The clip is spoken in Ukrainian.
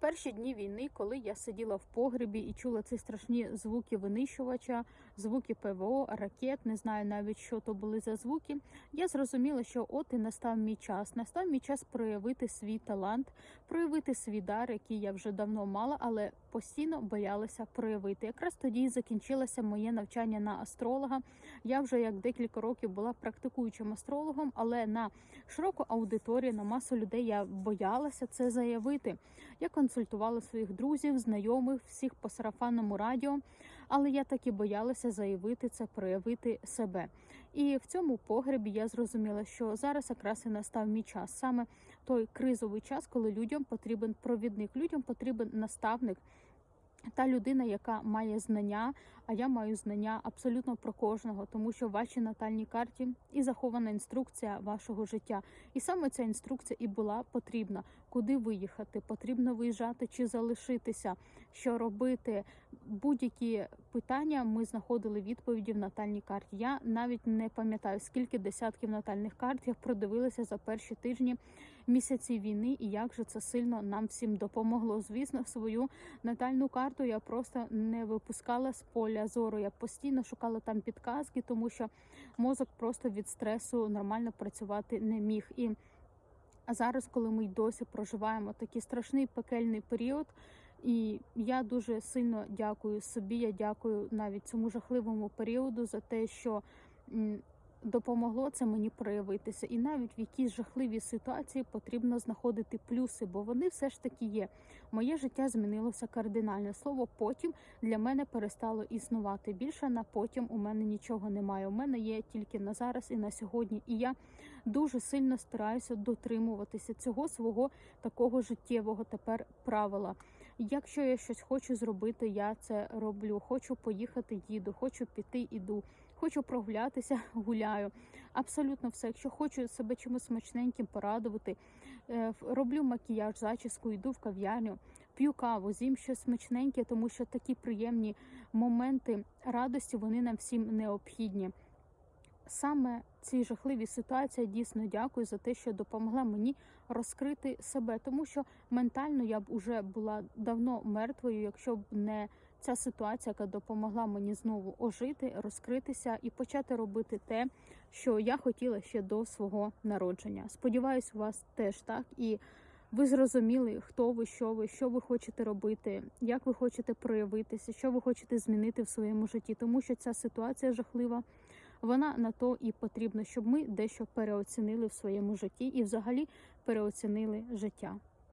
перші дні війни, коли я сиділа в погребі і чула ці страшні звуки винищувача, звуки ПВО, ракет, не знаю навіть, що то були за звуки. Я зрозуміла, що от і настав мій час. Настав мій час проявити свій талант, проявити свій дар, який я вже давно мала, але постійно боялася проявити. Якраз тоді і закінчилося моє навчання на астролога. Я вже як декілька років була практикуючим астрологом, але на широку аудиторію, на масу людей я боялася це заявити. Я консультувала своїх друзів, знайомих, всіх по сарафанному радіо, але я так і боялася заявити це, проявити себе. І в цьому погребі я зрозуміла, що зараз якраз і настав мій час, саме той кризовий час, коли людям потрібен провідник, людям потрібен наставник. Та людина, яка має знання, а я маю знання абсолютно про кожного, тому що в вашій натальній карті і захована інструкція вашого життя. І саме ця інструкція і була потрібна, куди виїхати, потрібно виїжджати чи залишитися, що робити. Будь-які питання ми знаходили відповіді в натальній карті. Я навіть не пам'ятаю, скільки десятків натальних карт я продивилася за перші тижні місяці війни, і як же це сильно нам всім допомогло. Звісно, свою натальну карту я просто не випускала з поля зору. Я постійно шукала там підказки, тому що мозок просто від стресу нормально працювати не міг. І зараз, коли ми й досі проживаємо такий страшний пекельний період, і я дуже сильно дякую собі. Я дякую навіть цьому жахливому періоду за те, що допомогло це мені проявитися. І навіть в якійсь жахливій ситуації потрібно знаходити плюси, бо вони все ж таки є. Моє життя змінилося кардинально. Слово потім для мене перестало існувати. Більше на потім у мене нічого немає. У мене є тільки на зараз і на сьогодні. І я дуже сильно стараюся дотримуватися цього свого такого життєвого тепер правила. Якщо я щось хочу зробити, я це роблю. Хочу поїхати, їду, хочу піти, іду. Хочу прогулятися, гуляю. Абсолютно все. Якщо хочу себе чимось смачненьким порадувати, е, роблю макіяж, зачіску, йду в кав'ярню, п'ю каву, з'їм щось смачненьке, тому що такі приємні моменти радості вони нам всім необхідні. Саме цій жахливій ситуації дійсно дякую за те, що допомогла мені розкрити себе, тому що ментально я б уже була давно мертвою, якщо б не ця ситуація, яка допомогла мені знову ожити, розкритися і почати робити те, що я хотіла ще до свого народження. Сподіваюсь, у вас теж так і. Ви зрозуміли, хто ви, що ви, що ви хочете робити, як ви хочете проявитися, що ви хочете змінити в своєму житті, тому що ця ситуація жахлива. Вона на то і потрібна, щоб ми дещо переоцінили в своєму житті і, взагалі, переоцінили життя.